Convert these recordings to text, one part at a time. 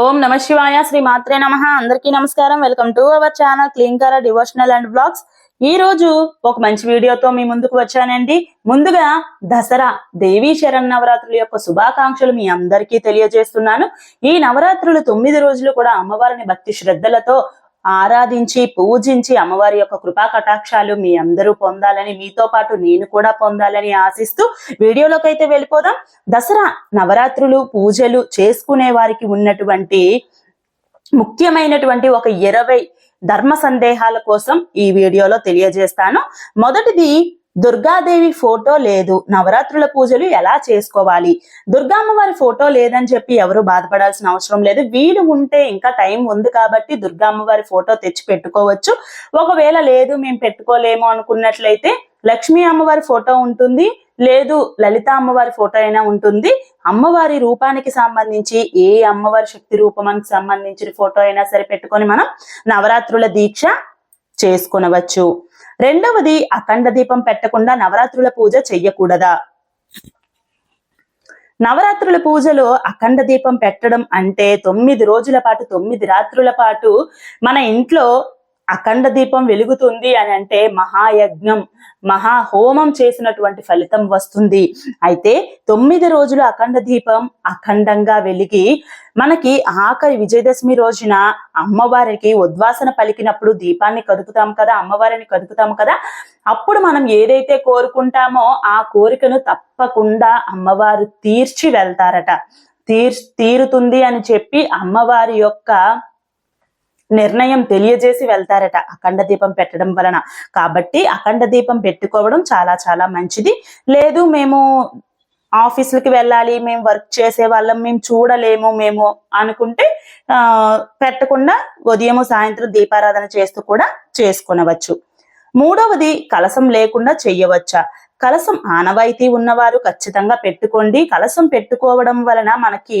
ఓం నమ శివాయ శ్రీ మాత్రే నమ. అందరికీ నమస్కారం. Welcome to our channel Klin Kara devotional and blogs ఈ రోజు ఒక మంచి వీడియోతో మీ ముందుకు వచ్చానండి. ముందుగా దసరా దేవీ శరణ్ నవరాత్రుల యొక్క శుభాకాంక్షలు మీ అందరికీ తెలియజేస్తున్నాను. ఈ నవరాత్రులు తొమ్మిది రోజులు కూడా అమ్మవారిని భక్తి శ్రద్ధలతో ఆరాధించి పూజించి అమ్మవారి యొక్క కృపా కటాక్షాలు మీ అందరూ పొందాలని మీతో పాటు నేను కూడా పొందాలని ఆశిస్తూ వీడియోలోకి అయితే వెళ్ళిపోదాం. దసరా నవరాత్రులు పూజలు చేసుకునే వారికి ఉన్నటువంటి ముఖ్యమైనటువంటి ఒక ఇరవై ధర్మ సందేహాల కోసం ఈ వీడియోలో తెలియజేస్తాను. మొదటిది దుర్గాదేవి ఫోటో లేదు. నవరాత్రుల పూజలు ఎలా చేసుకోవాలి? దుర్గామ్మవారి ఫోటో లేదని చెప్పి ఎవరు బాధపడాల్సిన అవసరం లేదు. వీలు ఉంటే ఇంకా టైం ఉంది కాబట్టి దుర్గామ్మవారి ఫోటో తెచ్చి పెట్టుకోవచ్చు. ఒకవేళ లేదు మేము పెట్టుకోలేము అనుకున్నట్లయితే లక్ష్మీ అమ్మవారి ఫోటో ఉంటుంది. లేదు లలిత అమ్మవారి ఫోటో అయినా ఉంటుంది. అమ్మవారి రూపానికి సంబంధించి ఏ అమ్మవారి శక్తి రూపానికి సంబంధించిన ఫోటో అయినా సరే పెట్టుకొని మనం నవరాత్రుల దీక్ష చేసుకునవచ్చు. రెండవది అఖండ దీపం పెట్టకుండా నవరాత్రుల పూజ చెయ్యకూడదా? నవరాత్రుల పూజలో అఖండ దీపం పెట్టడం అంటే తొమ్మిది రోజుల పాటు తొమ్మిది రాత్రుల పాటు మన ఇంట్లో అఖండ దీపం వెలుగుతుంది అని అంటే మహాయజ్ఞం మహా హోమం చేసినటువంటి ఫలితం వస్తుంది. అయితే తొమ్మిది రోజులు అఖండ దీపం అఖండంగా వెలిగి మనకి ఆఖరి విజయదశమి రోజున అమ్మవారికి ఉద్వాసన పలికినప్పుడు దీపాన్ని కదుపుతాం కదా అమ్మవారిని కదుపుతాం కదా అప్పుడు మనం ఏదైతే కోరుకుంటామో ఆ కోరికను తప్పకుండా అమ్మవారు తీర్చి వెళ్తారట. తీర్ తీరుతుంది అని చెప్పి అమ్మవారి యొక్క నిర్ణయం తెలియజేసి వెళ్తారట అఖండ దీపం పెట్టడం వలన. కాబట్టి అఖండ దీపం పెట్టుకోవడం చాలా చాలా మంచిది. లేదు మేము ఆఫీసులకి వెళ్ళాలి మేము వర్క్ చేసే వాళ్ళం మేము చూడలేము మేము అనుకుంటే ఆ పెట్టకుండా ఉదయం సాయంత్రం దీపారాధన చేస్తూ కూడా చేసుకునవచ్చు. మూడవది కలసం లేకుండా చెయ్యవచ్చా? కలసం ఆనవాయితీ ఉన్నవారు ఖచ్చితంగా పెట్టుకోండి. కలసం పెట్టుకోవడం వలన మనకి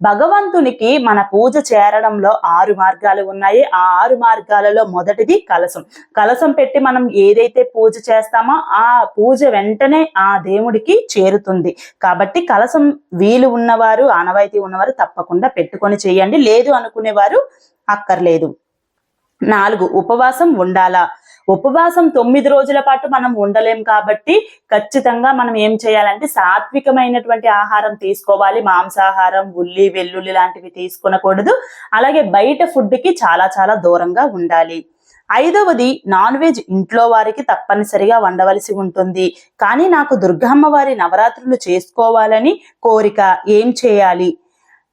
భగవంతునికి మన పూజ చేరడంలో ఆరు మార్గాలు ఉన్నాయి. ఆ ఆరు మార్గాలలో మొదటిది కలసం. కలసం పెట్టి మనం ఏదైతే పూజ చేస్తామో ఆ పూజ వెంటనే ఆ దేవుడికి చేరుతుంది. కాబట్టి కలసం వీలు ఉన్నవారు ఆనవాయితీ ఉన్నవారు తప్పకుండా పెట్టుకొని చేయండి. లేదు అనుకునేవారు అక్కర్లేదు. నాలుగు ఉపవాసం ఉండాలా? ఉపవాసం తొమ్మిది రోజుల పాటు మనం ఉండలేం కాబట్టి ఖచ్చితంగా మనం ఏం చేయాలంటే సాత్వికమైనటువంటి ఆహారం తీసుకోవాలి. మాంసాహారం ఉల్లి వెల్లుల్లి లాంటివి తీసుకునకూడదు. అలాగే బయట ఫుడ్కి చాలా చాలా దూరంగా ఉండాలి. ఐదవది నాన్ వెజ్ ఇంట్లో వారికి తప్పనిసరిగా వండవలసి ఉంటుంది. కానీ నాకు దుర్గమ్మ వారి నవరాత్రులు చేసుకోవాలని కోరిక ఏం చేయాలి?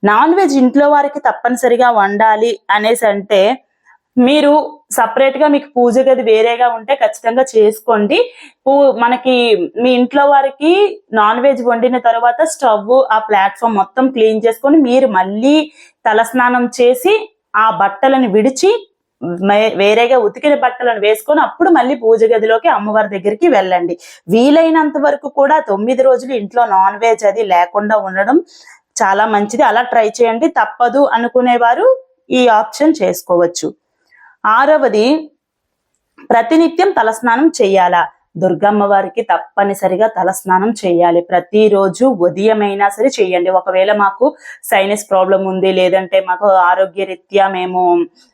నాన్ వెజ్ ఇంట్లో వారికి తప్పనిసరిగా వండాలి అనేసి అంటే మీరు సపరేట్గా మీకు పూజ గది వేరేగా ఉంటే ఖచ్చితంగా చేసుకోండి. పూ మనకి మీ ఇంట్లో వారికి నాన్ వెజ్ వండిన తర్వాత స్టవ్ ఆ ప్లాట్ఫామ్ మొత్తం క్లీన్ చేసుకొని మీరు మళ్ళీ తలస్నానం చేసి ఆ బట్టలను విడిచి వేరేగా ఉతికిన బట్టలను వేసుకొని అప్పుడు మళ్ళీ పూజ గదిలోకి అమ్మవారి దగ్గరికి వెళ్ళండి. వీలైనంత వరకు కూడా తొమ్మిది రోజులు ఇంట్లో నాన్ వెజ్ అది లేకుండా ఉండడం చాలా మంచిది. అలా ట్రై చేయండి. తప్పదు అనుకునేవారు ఈ ఆప్షన్ చేసుకోవచ్చు. ఆరవది ప్రతినిత్యం తలస్నానం చేయాలా? దుర్గమ్మ వారికి తప్పనిసరిగా తలస్నానం చేయాలి. ప్రతిరోజు ఉదయమైనా సరే చేయండి. ఒకవేళ మాకు సైనస్ ప్రాబ్లం ఉంది లేదంటే మాకు ఆరోగ్య రీత్యా మేము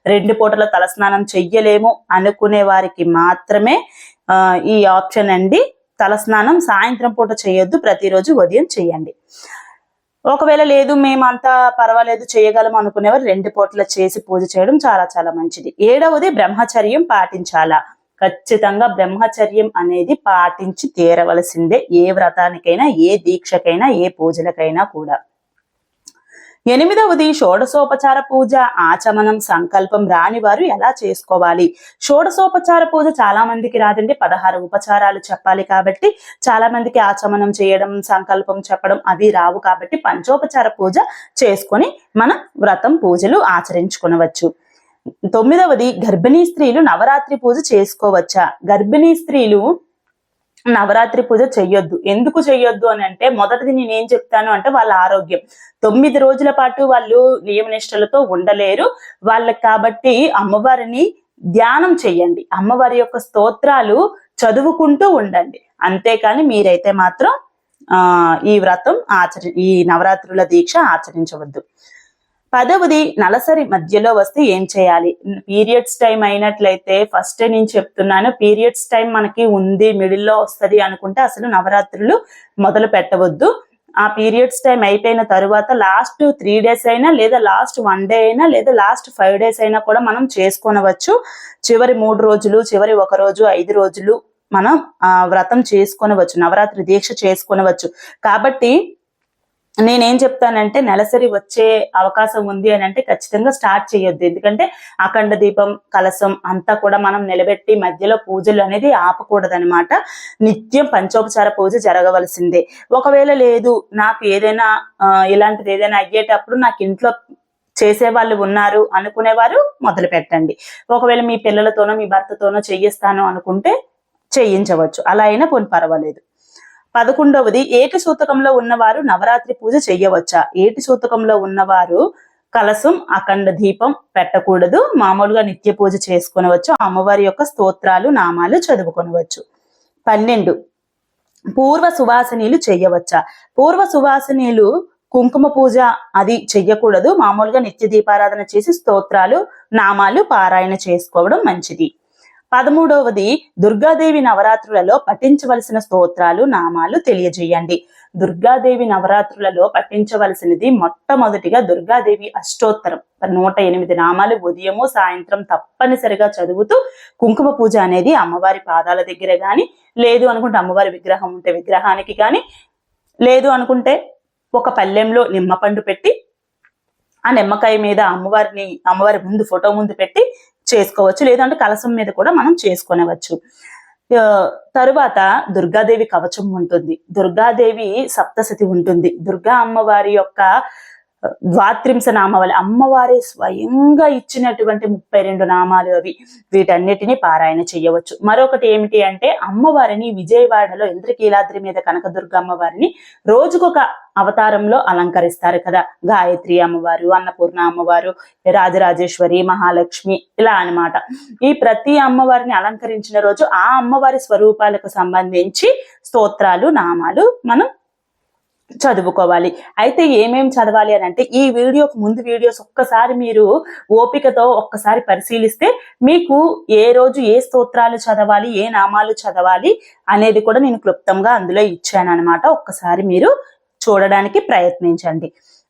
రెండు పూటల తలస్నానం చెయ్యలేము అనుకునే వారికి మాత్రమే ఈ ఆప్షన్ అండి. తలస్నానం సాయంత్రం పూట చేయొద్దు ప్రతిరోజు ఉదయం చేయండి. ఒకవేళ లేదు మేమంతా పర్వాలేదు చేయగలం అనుకునేవారు రెండు పూటల చేసి పూజ చేయడం చాలా చాలా మంచిది. ఏడవది బ్రహ్మచర్యం పాటించాలా? ఖచ్చితంగా బ్రహ్మచర్యం అనేది పాటించి తీరవలసిందే ఏ వ్రతానికైనా ఏ దీక్షకైనా ఏ పూజలకైనా కూడా. ఎనిమిదవది షోడసోపచార పూజ. ఆచమనం సంకల్పం రాని వారు ఎలా చేసుకోవాలి? షోడసోపచార పూజ చాలా మందికి రాదండి. పదహారు ఉపచారాలు చెప్పాలి కాబట్టి చాలా మందికి ఆచమనం చేయడం సంకల్పం చెప్పడం అవి రావు కాబట్టి పంచోపచార పూజ చేసుకొని మనం వ్రతం పూజలు ఆచరించుకునవచ్చు. తొమ్మిదవది గర్భిణీ స్త్రీలు నవరాత్రి పూజ చేసుకోవచ్చా? గర్భిణీ స్త్రీలు నవరాత్రి పూజ చెయ్యొద్దు. ఎందుకు చెయ్యొద్దు అని అంటే మొదటిది నేను ఏం చెప్తాను అంటే వాళ్ళ ఆరోగ్యం. తొమ్మిది రోజుల పాటు వాళ్ళు నియమనిష్టలతో ఉండలేరు. వాళ్ళకి కాబట్టి అమ్మవారిని ధ్యానం చెయ్యండి. అమ్మవారి యొక్క స్తోత్రాలు చదువుకుంటూ ఉండండి. అంతేకాని మీరైతే మాత్రం ఆ ఈ వ్రతం ఆచరి ఈ నవరాత్రుల దీక్ష ఆచరించవద్దు. పదవది నలసరి మధ్యలో వస్తే ఏం చేయాలి? పీరియడ్స్ టైం అయినట్లయితే ఫస్ట్ నేను చెప్తున్నాను పీరియడ్స్ టైం మనకి ఉంది మిడిల్లో వస్తది అనుకుంటే అసలు నవరాత్రులు మొదలు పెట్టవద్దు. ఆ పీరియడ్స్ టైం అయిపోయిన తర్వాత లాస్ట్ త్రీ డేస్ అయినా లేదా లాస్ట్ వన్ డే అయినా లేదా లాస్ట్ ఫైవ్ డేస్ అయినా కూడా మనం చేసుకొనవచ్చు. చివరి మూడు రోజులు చివరి ఒక రోజు ఐదు రోజులు మనం ఆ వ్రతం చేసుకొనవచ్చు నవరాత్రి దీక్ష చేసుకొనవచ్చు. కాబట్టి నేనేం చెప్తానంటే నెలసరి వచ్చే అవకాశం ఉంది అని అంటే ఖచ్చితంగా స్టార్ట్ చేయొద్దు. ఎందుకంటే అఖండ దీపం కలసం అంతా కూడా మనం నిలబెట్టి మధ్యలో పూజలు అనేది ఆపకూడదనమాట నిత్యం పంచోపచార పూజ జరగవలసిందే. ఒకవేళ లేదు నాకు ఏదైనా ఇలాంటిది ఏదైనా అయ్యేటప్పుడు నాకు ఇంట్లో చేసే వాళ్ళు ఉన్నారు అనుకునేవారు మొదలు పెట్టండి. ఒకవేళ మీ పిల్లలతోనో మీ భర్తతోనో చేయిస్తాను అనుకుంటే చేయించవచ్చు. అలా అయినా పోనీ పర్వాలేదు. పదకొండవది ఏటి సూతకంలో ఉన్నవారు నవరాత్రి పూజ చేయవచ్చా? ఏటి సూతకంలో ఉన్నవారు కలసం అఖండ దీపం పెట్టకూడదు మామూలుగా నిత్య పూజ చేసుకునవచ్చు అమ్మవారి యొక్క స్తోత్రాలు నామాలు చదువుకొనవచ్చు. పన్నెండు పూర్వ సువాసనీలు చేయవచ్చా? పూర్వ సువాసనీలు కుంకుమ పూజ అది చెయ్యకూడదు మామూలుగా నిత్య దీపారాధన చేసి స్తోత్రాలు నామాలు పారాయణ చేసుకోవడం మంచిది. పదమూడవది దుర్గాదేవి నవరాత్రులలో పఠించవలసిన స్తోత్రాలు నామాలు తెలియజేయండి. దుర్గాదేవి నవరాత్రులలో పఠించవలసినది మొట్టమొదటిగా దుర్గాదేవి అష్టోత్తరం. నూట ఎనిమిది నామాలు ఉదయము సాయంత్రం తప్పనిసరిగా చదువుతూ కుంకుమ పూజ అనేది అమ్మవారి పాదాల దగ్గర గాని లేదు అనుకుంటే అమ్మవారి విగ్రహం ఉంటే విగ్రహానికి కానీ లేదు అనుకుంటే ఒక పల్లెంలో నిమ్మపండు పెట్టి ఆ నిమ్మకాయ మీద అమ్మవారిని అమ్మవారి ముందు ఫోటో ముందు పెట్టి చేసుకోవచ్చు. లేదంటే కలసం మీద కూడా మనం చేసుకునవచ్చు. తరువాత దుర్గాదేవి కవచం ఉంటుంది. దుర్గాదేవి సప్తశతి ఉంటుంది. దుర్గా అమ్మవారి యొక్క ద్వాత్రింశ నామావళి అమ్మవారి స్వయంగా ఇచ్చినటువంటి ముప్పై రెండు నామాలు అవి. వీటన్నిటిని పారాయణ చేయవచ్చు. మరొకటి ఏమిటి అంటే అమ్మవారిని విజయవాడలో ఇంద్రకీలాద్రి మీద కనకదుర్గ అమ్మవారిని రోజుకొక అవతారంలో అలంకరిస్తారు కదా. గాయత్రి అమ్మవారు అన్నపూర్ణ అమ్మవారు రాజరాజేశ్వరి మహాలక్ష్మి ఇలా అన్నమాట. ఈ ప్రతి అమ్మవారిని అలంకరించిన రోజు ఆ అమ్మవారి స్వరూపాలకు సంబంధించి స్తోత్రాలు నామాలు మనం చదువుకోవాలి. అయితే ఏమేం చదవాలి అని అంటే ఈ వీడియోకి ముందు వీడియోస్ ఒక్కసారి మీరు ఓపికతో ఒక్కసారి పరిశీలిస్తే మీకు ఏ రోజు ఏ స్తోత్రాలు చదవాలి ఏ నామాలు చదవాలి అనేది కూడా నేను క్లుప్తంగా అందులో ఇచ్చాను అనమాట ఒక్కసారి మీరు చూడడానికి ప్రయత్నించండి.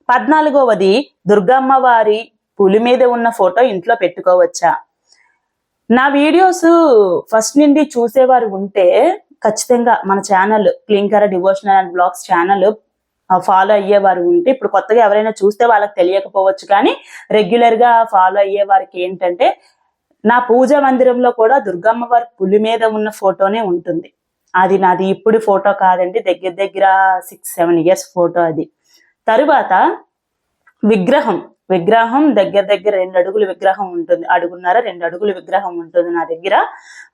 పద్నాలుగవది దుర్గమ్మ వారి పులి మీద ఉన్న ఫోటో ఇంట్లో పెట్టుకోవచ్చా? నా వీడియోస్ ఫస్ట్ నుండి చూసేవారు ఉంటే ఖచ్చితంగా మన channel Klinkara devotional and blogs channel follow అయ్యేవారు ఉంటే ఇప్పుడు కొత్తగా ఎవరైనా చూస్తే వాళ్ళకి తెలియకపోవచ్చు కానీ రెగ్యులర్గా ఫాలో అయ్యే వారికి ఏంటంటే నా పూజ మందిరంలో కూడా దుర్గమ్మ వారి పులి మీద ఉన్న ఫోటోనే ఉంటుంది. అది నాది ఇప్పుడు ఫోటో కాదండి దగ్గర దగ్గర సిక్స్ సెవెన్ ఇయర్స్ ఫోటో అది. తరువాత విగ్రహం విగ్రహం దగ్గర దగ్గర రెండు అడుగుల విగ్రహం ఉంటుంది అడుగున్నర రెండు అడుగుల విగ్రహం ఉంటుంది నా దగ్గర.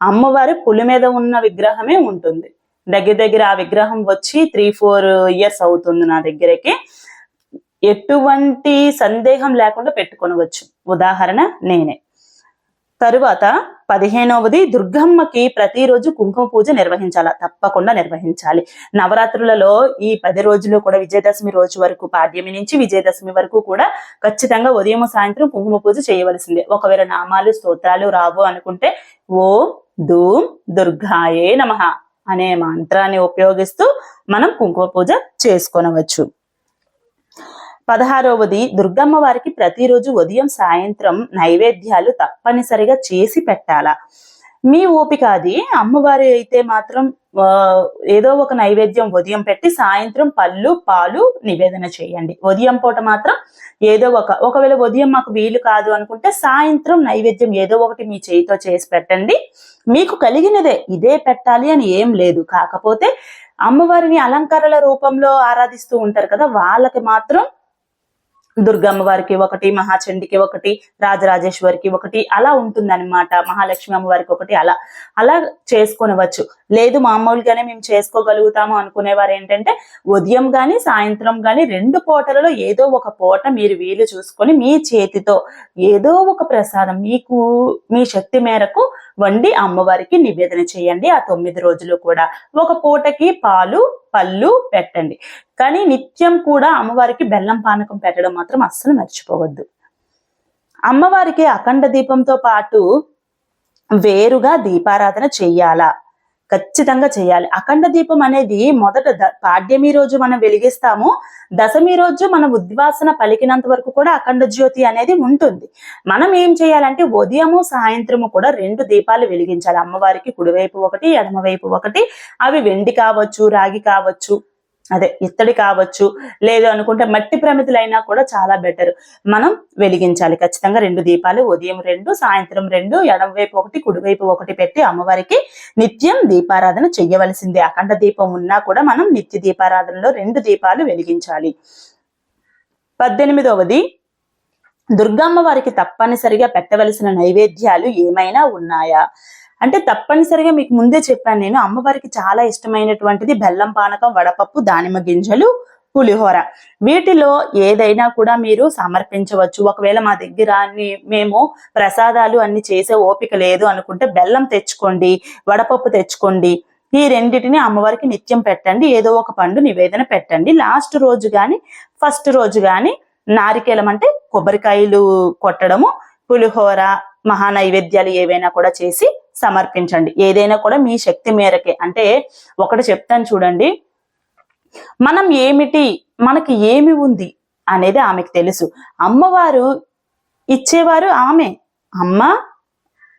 అమ్మవారి పులి మీద ఉన్న విగ్రహమే ఉంటుంది. దగ్గర దగ్గర ఆ విగ్రహం వచ్చి త్రీ ఫోర్ ఇయర్స్ అవుతుంది నా దగ్గరకి. ఎటువంటి సందేహం లేకుండా పెట్టుకొనవచ్చు. ఉదాహరణ నేనే. తరువాత పదిహేనవది దుర్గమ్మకి ప్రతిరోజు కుంకుమ పూజ నిర్వహించాలా. తప్పకుండా నిర్వహించాలి. నవరాత్రులలో ఈ పది రోజులు కూడా విజయదశమి రోజు వరకు పాడ్యమి నుంచి విజయదశమి వరకు కూడా ఖచ్చితంగా ఉదయం సాయంత్రం కుంకుమ పూజ చేయవలసిందే. ఒకవేళ నామాలు స్తోత్రాలు రావు అనుకుంటే ఓం ధూమ్ దుర్గాయే నమ. అనే మంత్రాన్ని ఉపయోగిస్తూ మనం కుంకుమ పూజ చేసుకొనవచ్చు. పదహారవది దుర్గమ్మ వారికి ప్రతిరోజు ఉదయం సాయంత్రం నైవేద్యాలు తప్పనిసరిగా చేసి పెట్టాలా? మీ ఓపిక అది. అమ్మవారి అయితే మాత్రం ఏదో ఒక నైవేద్యం ఉదయం పెట్టి సాయంత్రం పళ్ళు పాలు నివేదన చేయండి. ఉదయం పూట మాత్రం ఏదో ఒక ఒకవేళ ఉదయం మాకు వీలు కాదు అనుకుంటే సాయంత్రం నైవేద్యం ఏదో ఒకటి మీ చేయితో చేసి పెట్టండి. మీకు కలిగినదే ఇదే పెట్టాలి అని ఏం లేదు. కాకపోతే అమ్మవారిని అలంకారాల రూపంలో ఆరాధిస్తూ ఉంటారు కదా వాళ్ళకి మాత్రం దుర్గమ్మ వారికి ఒకటి మహాచండికి ఒకటి రాజరాజేశ్వరికి ఒకటి అలా ఉంటుందన్నమాట. మహాలక్ష్మి అమ్మవారికి ఒకటి అలా. అలా చేసుకొనవచ్చు. లేదు మామూలుగానే మేము చేసుకోగలుగుతాము అనుకునేవారు ఏంటంటే ఉదయం కానీ సాయంత్రం కానీ రెండు పూటలలో ఏదో ఒక పూట మీరు వీలు చూసుకొని మీ చేతితో ఏదో ఒక ప్రసాదం మీకు మీ శక్తి మేరకు వండి అమ్మవారికి నివేదన చేయండి. ఆ తొమ్మిది రోజులు కూడా. ఒక పూటకి పాలు పళ్ళు పెట్టండి. కానీ నిత్యం కూడా అమ్మవారికి బెల్లం పానకం పెట్టడం మాత్రం అస్సలు మర్చిపోవద్దు. అమ్మవారికి అఖండ దీపంతో పాటు వేరుగా దీపారాధన చెయ్యాలా? ఖచ్చితంగా చేయాలి అఖండ దీపం అనేది మొదట ద- పాడ్యమి రోజు మనం వెలిగిస్తాము. దశమి రోజు మన ఉద్వాసన పలికినంత వరకు కూడా అఖండ జ్యోతి అనేది ఉంటుంది. మనం ఏం చేయాలంటే ఉదయము సాయంత్రము కూడా రెండు దీపాలు వెలిగించాలి. అమ్మవారికి కుడివైపు ఒకటి ఎడమవైపు ఒకటి. అవి వెండి కావచ్చు రాగి కావచ్చు. అదే ఇత్తడి కావచ్చు లేదు అనుకుంటే మట్టి ప్రమితులైనా కూడా చాలా బెటర్. మనం వెలిగించాలి. ఖచ్చితంగా రెండు దీపాలు ఉదయం రెండు సాయంత్రం రెండు ఎడమవైపు ఒకటి కుడివైపు ఒకటి పెట్టి అమ్మవారికి నిత్యం దీపారాధన చెయ్యవలసిందే. అఖండ దీపం ఉన్నా కూడా మనం నిత్య దీపారాధనలో రెండు దీపాలు వెలిగించాలి. పద్దెనిమిదవది దుర్గమ్మ వారికి తప్పనిసరిగా పెట్టవలసిన నైవేద్యాలు ఏమైనా ఉన్నాయా? అంటే తప్పనిసరిగా మీకు ముందే చెప్పాను నేను అమ్మవారికి చాలా ఇష్టమైనటువంటిది బెల్లం పానకం వడపప్పు దానిమ్మ గింజలు పులిహోర. వీటిలో ఏదైనా కూడా మీరు సమర్పించవచ్చు. ఒకవేళ మా దగ్గర అన్ని మేము ప్రసాదాలు అన్ని చేసే ఓపిక లేదు అనుకుంటే బెల్లం తెచ్చుకోండి వడపప్పు తెచ్చుకోండి. ఈ రెండింటిని అమ్మవారికి నిత్యం పెట్టండి ఏదో ఒక పండు నివేదన పెట్టండి. లాస్ట్ రోజు గాని ఫస్ట్ రోజు గాని నారికేలం అంటే కొబ్బరికాయలు కొట్టడము పులిహోర మహా నైవేద్యాలు ఏవైనా కూడా చేసి సమర్పించండి. ఏదైనా కూడా మీ శక్తి మేరకే. అంటే ఒకటి చెప్తాను చూడండి. మనం ఏమిటి మనకి ఏమి ఉంది అనేది ఆమెకు తెలుసు. అమ్మవారు ఇచ్చేవారు ఆమె. అమ్మ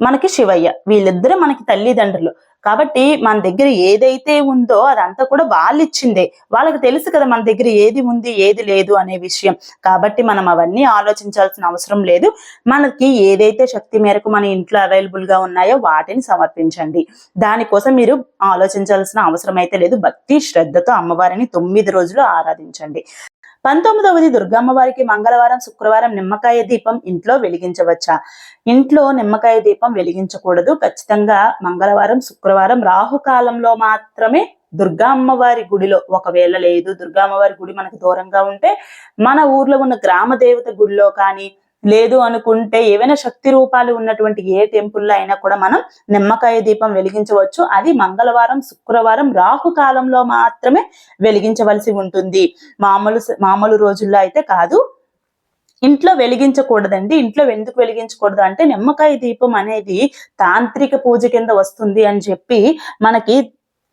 మనకి శివయ్య. వీళ్ళిద్దరూ మనకి తల్లిదండ్రులు. కాబట్టి మన దగ్గర ఏదైతే ఉందో అదంతా కూడా వాళ్ళు ఇచ్చిందే వాళ్ళకి తెలుసు కదా మన దగ్గర ఏది ఉంది ఏది లేదు అనే విషయం. కాబట్టి మనం అవన్నీ ఆలోచించాల్సిన అవసరం లేదు. మనకి ఏదైతే శక్తి మేరకు మన ఇంట్లో అవైలబుల్గా ఉన్నాయో వాటిని సమర్పించండి. దానికోసం మీరు ఆలోచించాల్సిన అవసరం అయితే లేదు. భక్తి శ్రద్ధతో అమ్మవారిని తొమ్మిది రోజులు ఆరాధించండి. పంతొమ్మిదవది దుర్గమ్మవారికి మంగళవారం శుక్రవారం నిమ్మకాయ దీపం ఇంట్లో వెలిగించవచ్చా. ఇంట్లో నిమ్మకాయ దీపం వెలిగించకూడదు. ఖచ్చితంగా మంగళవారం శుక్రవారం రాహుకాలంలో మాత్రమే దుర్గా అమ్మవారి గుడిలో ఒకవేళ లేదు దుర్గా అమ్మవారి గుడి మనకు దూరంగా ఉంటే మన ఊర్లో ఉన్న గ్రామ దేవత గుడిలో కానీ లేదు అనుకుంటే ఏవైనా శక్తి రూపాలు ఉన్నటువంటి ఏ టెంపుల్లో అయినా కూడా మనం నిమ్మకాయ దీపం వెలిగించవచ్చు. అది మంగళవారం శుక్రవారం రాహు కాలంలో మాత్రమే వెలిగించవలసి ఉంటుంది. మామూలు మామూలు రోజుల్లో అయితే కాదు. ఇంట్లో వెలిగించకూడదండి. ఇంట్లో ఎందుకు వెలిగించకూడదు అంటే నిమ్మకాయ దీపం అనేది తాంత్రిక పూజ కింద వస్తుంది అని చెప్పి మనకి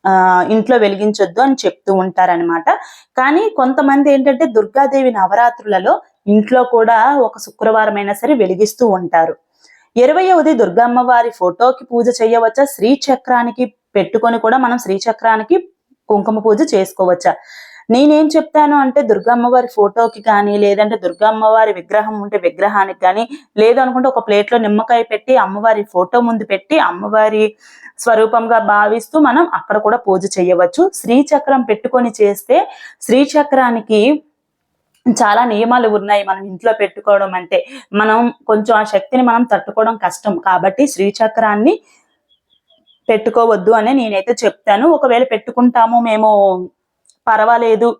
ఆ ఇంట్లో వెలిగించొద్దు అని చెప్తూ ఉంటారనమాట కానీ కొంతమంది ఏంటంటే దుర్గాదేవి నవరాత్రులలో ఇంట్లో కూడా ఒక శుక్రవారం అయినా సరే వెలిగిస్తూ ఉంటారు. ఇరవయవది దుర్గమ్మ వారి ఫోటోకి పూజ చేయవచ్చా? శ్రీచక్రానికి పెట్టుకొని కూడా మనం శ్రీచక్రానికి కుంకుమ పూజ చేసుకోవచ్చా? నేనేం చెప్తాను అంటే దుర్గమ్మవారి ఫోటోకి కానీ లేదంటే దుర్గమ్మవారి విగ్రహం ఉంటే విగ్రహానికి కానీ లేదు అనుకుంటే ఒక ప్లేట్లో నిమ్మకాయ పెట్టి అమ్మవారి ఫోటో ముందు పెట్టి అమ్మవారి స్వరూపంగా భావిస్తూ మనం అక్కడ కూడా పూజ చేయవచ్చు. శ్రీచక్రం పెట్టుకొని చేస్తే శ్రీచక్రానికి చాలా నియమాలు ఉన్నాయి మనం ఇంట్లో పెట్టుకోవడం అంటే. మనం కొంచెం ఆ శక్తిని మనం తట్టుకోవడం కష్టం. కాబట్టి శ్రీచక్రాన్ని పెట్టుకోవద్దు అని నేనైతే చెప్తాను. ఒకవేళ పెట్టుకుంటాము మేము పర్వాలేదు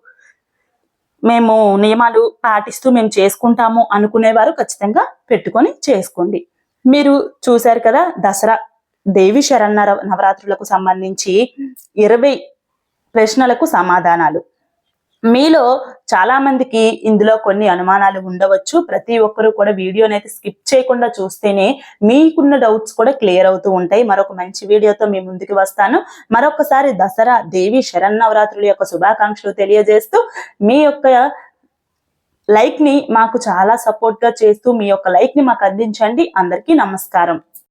మేము నియమాలు పాటిస్తూ మేము చేసుకుంటాము అనుకునేవారు ఖచ్చితంగా పెట్టుకొని చేసుకోండి. మీరు చూశారు కదా దసరా దేవి శరణ నవరాత్రులకు సంబంధించి ఇరవై ప్రశ్నలకు సమాధానాలు. మీలో చాలా మందికి ఇందులో కొన్ని అనుమానాలు ఉండవచ్చు. ప్రతి ఒక్కరూ కూడా వీడియోని అయితే స్కిప్ చేయకుండా చూస్తేనే మీకున్న డౌట్స్ కూడా క్లియర్ అవుతూ ఉంటాయి. మరొక మంచి వీడియోతో మీ ముందుకు వస్తాను. మరొకసారి దసరా దేవి శరన్నవరాత్రుల యొక్క శుభాకాంక్షలు తెలియజేస్తూ మీ యొక్క లైక్ని మాకు చాలా సపోర్ట్గా చేస్తూ మీ యొక్క లైక్ని మాకు అందించండి. అందరికీ నమస్కారం.